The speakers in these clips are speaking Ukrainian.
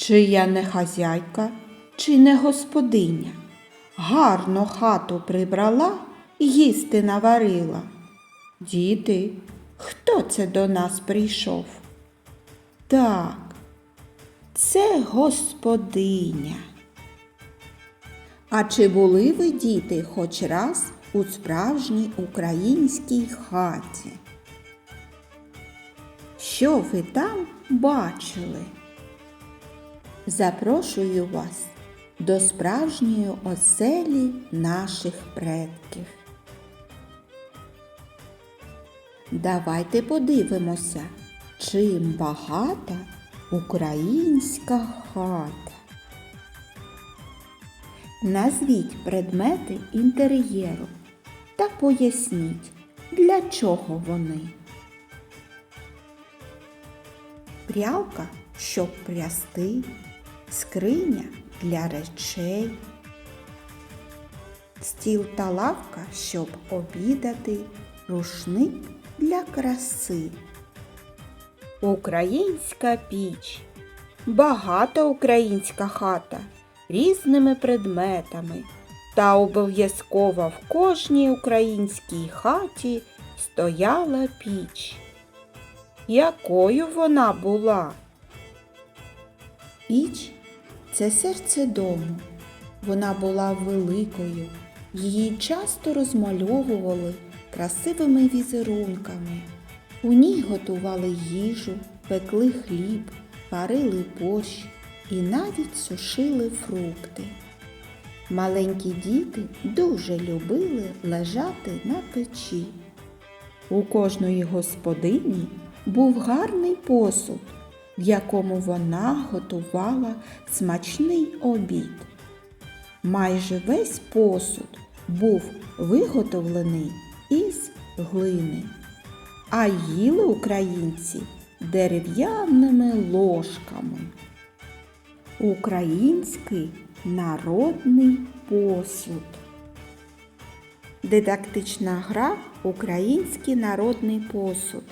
Чи я не хазяйка, чи не господиня? Гарно хату прибрала, їсти наварила. Діти, хто це до нас прийшов? Так, це господиня. А чи були ви, діти, хоч раз у справжній українській хаті? Що ви там бачили? Запрошую вас до справжньої оселі наших предків. Давайте подивимося, чим багата українська хата. Назвіть предмети інтер'єру та поясніть, для чого вони. Прялка, щоб прясти, скриня для речей, стіл та лавка, щоб обідати, рушник для краси. Українська піч. Багата українська хата різними предметами. Та обов'язково в кожній українській хаті стояла піч. Якою вона була? Піч це серце дому. Вона була великою. Її часто розмальовували красивими візерунками. У ній готували їжу, пекли хліб, варили борщ і навіть сушили фрукти. Маленькі діти дуже любили лежати на печі. У кожної господині був гарний посуд, в якому вона готувала смачний обід. Майже весь посуд був виготовлений із глини, а їли українці дерев'яними ложками. Український народний посуд. Дидактична гра Український народний посуд.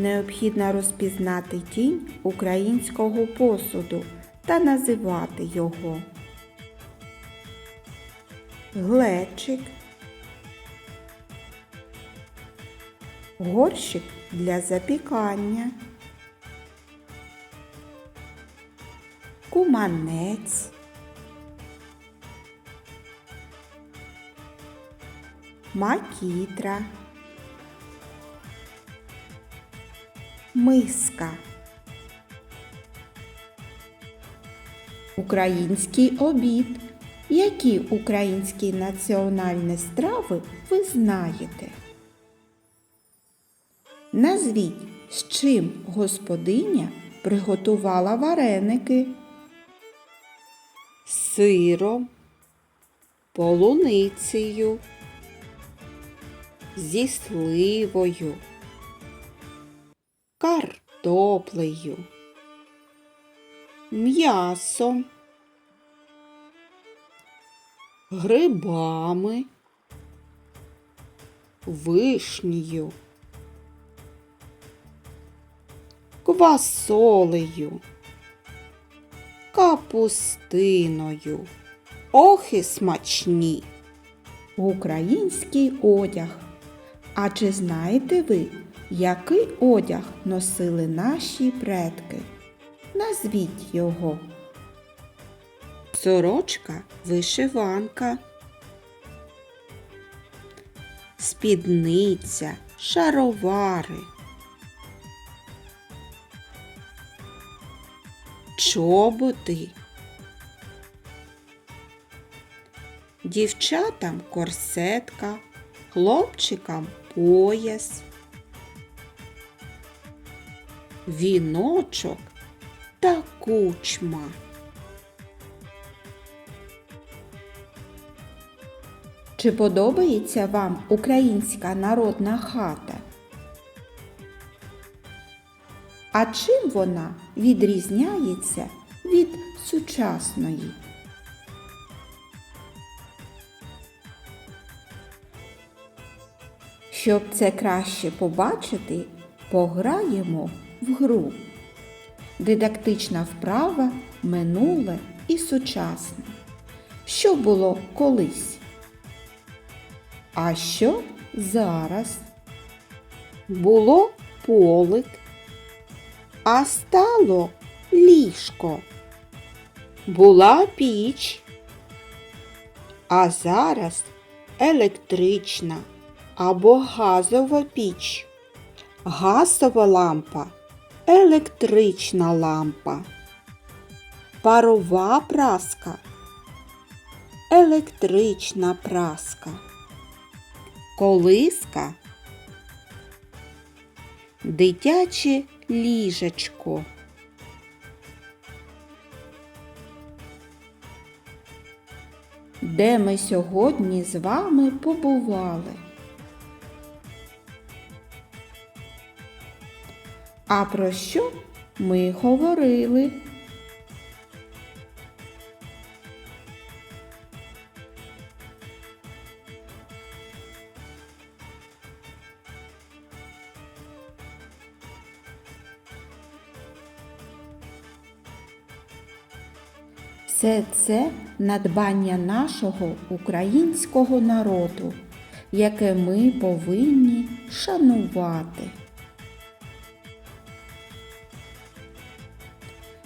Необхідно розпізнати тінь українського посуду та називати його. Глечик. Горщик для запікання. Куманець. Макітра. Миска. Український обід. Які українські національні страви ви знаєте? Назвіть, з чим господиня приготувала вареники. З Сиром, полуницею, зі сливою, картоплею, м'ясом, грибами, вишнею, квасолею, капустиною. Ох і смачні! Український одяг. А чи знаєте ви, який одяг носили наші предки? Назвіть його. Сорочка вишиванка. Спідниця, шаровари. Чоботи. Дівчатам корсетка, хлопчикам пояс, віночок та кучма. Чи подобається вам українська народна хата? А чим вона відрізняється від сучасної? Щоб це краще побачити, пограємо в гру. Дидактична вправа минуле і сучасне. Що було колись? А що зараз? Було полик, а стало ліжко. Була піч, а зараз електрична або газова піч. Газова лампа, електрична лампа. Парова праска, електрична праска. Колиска дитяче ліжечко. Де ми сьогодні з вами побували? А про що ми говорили? Все це надбання нашого українського народу, яке ми повинні шанувати.